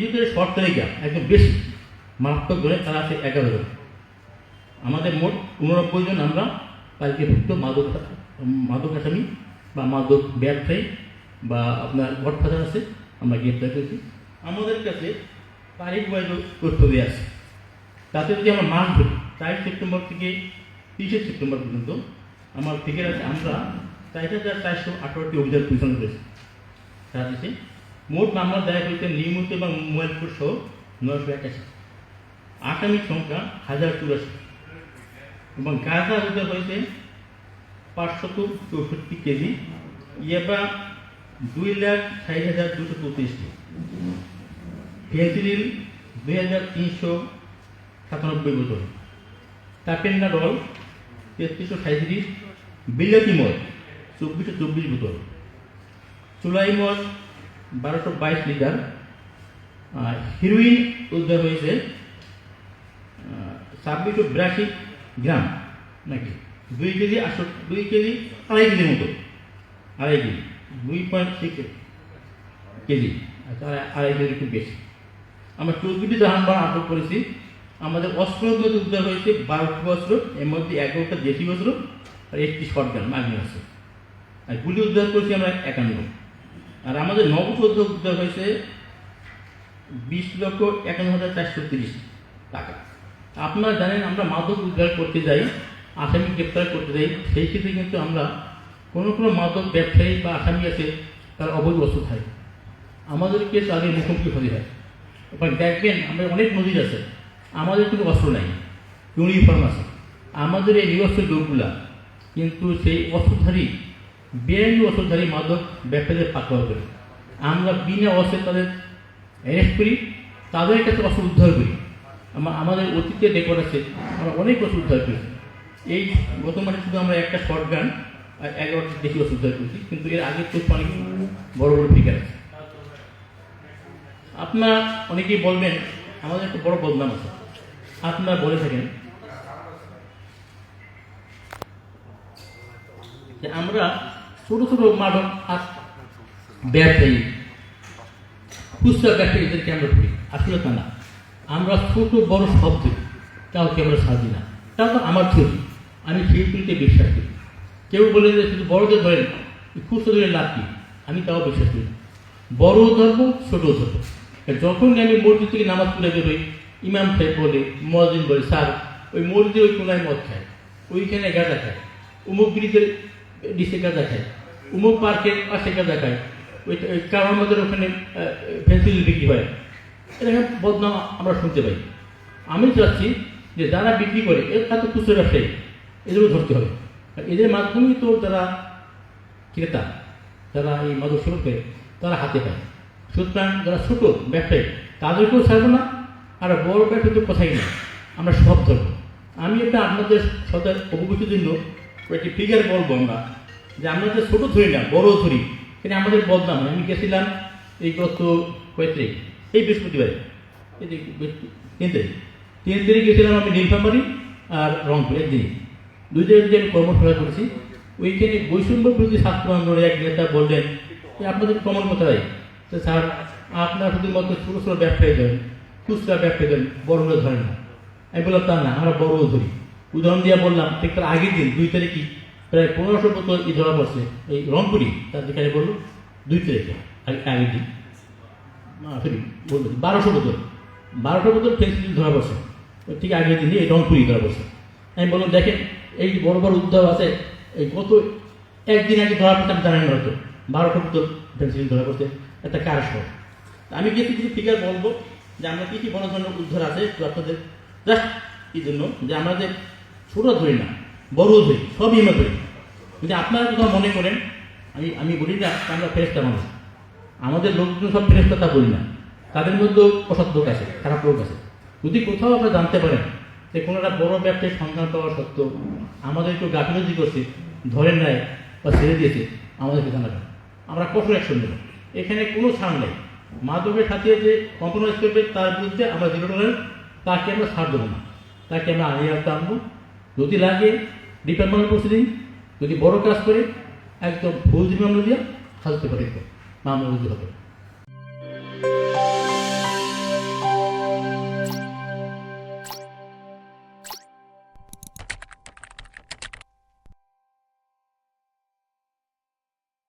ভিতরে শর্ট তালিকা একদম বেশি মারাত্মক ধরে তারা আছে এগারো জন। আমাদের মোট উননব্বই জন আমরা তালিকাভুক্ত মাদক মাদক আসামি বা মাদক ব্যবসায়ী বা আপনার গডফাদার আছে, আমরা গ্রেপ্তার করেছি। আমাদের কাছে তারিখ ওয়াইজ তথ্য আছে। তাতে যদি আমরা মাস ধরি, চার সেপ্টেম্বর থেকে তিরিশে সেপ্টেম্বর পর্যন্ত আমার ফিগার আছে আমরা চার হাজার চারশো আঠারোটি অভিযান পরিচালনা করেছি। সারা দেশে মোট মামলা দায়ের হয়েছে নিয়মিত এবং মোবাইল ফোন সহ নয়শো একাশি। আসামির সংখ্যা হাজার চুরাশি। এবং গাঁজা উদ্ধার হয়েছে পাঁচশত চৌষট্টি কেজি, ইয়াবা দুই লাখ ষাট হাজার দুশো চৌত্রিশটি। ফেন্সিডিল দুই হাজার তিনশো সাতানব্বই বোতল। টাপেন্না রল তেত্রিশশো সাঁত্রিশ বিলাতি মদ চব্বিশশো চব্বিশ বোতল। চুলাই মদ বারোশো বাইশ লিটার হিরোইন উদ্ধার হয়েছে ছাব্বিশশো বিরাশি গ্রাম নাকি? দুই কেজি আটশো, দুই কেজি আড়াই কেজির মতো। আড়াই কেজি, দুই পয়েন্ট সিক্স কেজি। আচ্ছা আড়াই- কেজি একটু বেশি। আমরা চৌদ্দটি জাহানবান আটক করেছি। আমাদের অস্ত্রগুলো উদ্ধার হয়েছে বারোটি অস্ত্র এর মধ্যে এগারোটা দেশি অস্ত্র আর একটি শটগান, মাগনি আছে আর গুলি উদ্ধার করেছি আমরা একান্ন আর আমাদের নবসৌধ উদ্ধার হয়েছে বিশ লক্ষ একান্ন হাজার চারশো তিরিশ টাকা। আপনারা জানেন, আমরা মাদক উদ্ধার করতে যাই, আসামি গ্রেপ্তার করতে যাই, সেই ক্ষেত্রে কিন্তু আমরা কোনো কোনো মাদক ব্যবসায়ী বা আসামি আছে, তার অবৈধ অস্ত্র থাকে আমাদেরকে তাদের মুখোমুখি হতে হয়। এবার দেখবেন আমরা অনেক নদীর আছে। আমাদের কিন্তু অস্ত্র নাই, ইউনিফর্ম আছে। আমাদের এই নিরস্ত্র লোকগুলা কিন্তু সেই অস্ত্রধারী বেআইনি অস্ত্রধারী মাদক ব্যবসায়ীদের পাকড়াও করে। আমরা বিনা অস্ত্রে তাদের অ্যারেস্ট করি, তাদের কাছে অস্ত্র উদ্ধার করি। আমা- আমাদের অতীতে রেকর্ড আছে, আমরা অনেক অস্ত্র উদ্ধার করেছি। এই গত মাসে শুধু আমরা একটা শর্ট গান আর এগারোটা বেশি অস্ত্র উদ্ধার করেছি, কিন্তু এর আগে তো অনেক বড় বড় ফিগার আছে। আপনার অনেকেই বলবেন, আমাদের একটা বড় বদনাম আছে। আপনারা বলে থাকেন যে আমরা ছোট ছোট আর ব্যবসায়ী খুচরা ব্যবসায়ী এদেরকে আমরা ধরি। আসলে তা না। আমরা ছোট, বড় সব ধরি। কাউকে আমরা সাজি না? তাও তো আমার থিওরি। আমি থিওরিতে বিশ্বাস করি। কেউ বলে যে শুধু বড়দের ধরেন, খুচরো ধরে লাভ কি? আমি তাও বিশ্বাস করি বড় ধরবো, ছোটও ধরবো। যখন আমি মসজিদ থেকে নামাজ পড়ে বেরোই, ইমাম সাহেব বলে মহাজিন বলে, স্যার, ওই মসজিদে ওই কোনায় মদ খায়। ওইখানে গাঁজা খায়। উমুক ব্রিজের ডিসে গাঁজা খায়। উমুক পার্কের পাশে গাঁজা খায় ওই কারণ আমাদের ওখানে ফেন্সিল বিক্রি হয়। এরকম বদনাম আমরা শুনতে পাই। আমি চাচ্ছি যে যারা বিক্রি করে, এরা তো খুচরো ব্যবসায়ী, এদেরও ধরতে হবে। এদের মাধ্যমেই তো যারা ক্রেতা, যারা এই মাদক করে তারা হাতে পায়। সুতরাং যারা ছোট ব্যবসায়ী, তাদেরকেও ছাড়বো না, আর বড় ব্যবসায়ী তো কথাই না আমরা সব ধরবো। আমি এটা আপনাদের সদার অবগতির জন্য একটি ফিগার বলব আমরা। যে আমরা যে ছোটো ধরি না, বড় ধরি সেটা আমাদের বদনাম। আমি গেছিলাম এই গত কয়েক এই বৃহস্পতিবারে। এই যে তিন তারিখ তিন তারিখ গেছিলাম আমি নীলফামারি আর রংপুর একদিন। দুই জায়গায় যে আমি কর্মশালা করেছি, ওইখানে বৈষম্য বিরোধী ছাত্র আন্দোলনের এক নেতা বললেন যে আপনাদের কমন কোথায় তো স্যার, আপনার শুধু শুধুমাত্র ছোটো ছোটো ব্যবসায়ী ধরেন খুচরা ব্যবসায়ী ধরেন বড়গুলো ধরেন না। আমি বললাম, তা না, আমরা বড়ও ধরি। উদাহরণ দিয়ে বললাম, ঠিক তার আগের দিন, দুই তারিখই প্রায় পনেরোশো বোতল এই ধরা পড়ছে। এই রংপুরি, তার যেখানে বলল, দুই তারিখে আগে- আগের দিন সরি বারোশো বোতল। বারোশো বোতল ফেন্সিল ধরা পড়ছে। ঠিক আগের দিনই এই রংপুরি ধরা পড়ছে। আমি বললাম, দেখেন, এই বড় বড় উদ্যোগ আছে, এই গত একদিন আগে ধরা পড়তে আমি জানেন হয়তো। বারোশো বোতল ফেন্সিল ধরা পড়ছে। একটা কার শহর? আমি কিছু কিছু ফিগার বলব যে আমরা কী কী বড় ধরনের উদ্ধার আছে আপনাদের জাস্ট এই জন্য যে আমরা যে ছোটো ধরি না, বড়ও ধরি, সবই আমরা ধরি। যদি আপনারা কোথাও মনে করেন, আমি আমি বলি না আমরা ফেরেস্তা মানুষ। আমাদের লোকজন সব ফেরেস্তা তা বলি না। তাদের মধ্যেও অসৎ লোক আছে, খারাপ লোক আছে। যদি কোথাও আপনারা জানতে পারেন যে কোনো একটা বড় ব্যবসায়ী সন্ধান পাওয়া সত্ত্বেও আমাদের একটু গাফিলতি করছে ধরেন নাই বা ছেড়ে দিয়েছে আমাদেরকে জানাবেন আমরা কঠোর অ্যাকশন নেব। এখানে কোনো ছাড় নেই। মাদকের সাথে যে কম্প্রোমাইজ করবে, তার বিরুদ্ধে আমরা জিরো টলারেন্স তাকে আমরা ছাড় দেবো না। তাকে আমরা আনিয়ে আনতে আনব। যদি লাগে ডিপার্টমেন্ট প্রসিডিং যদি বড় কাজ করি একদম ভুল জীবন দিয়ে হাজতে পারি। মামলা রুজু হবে।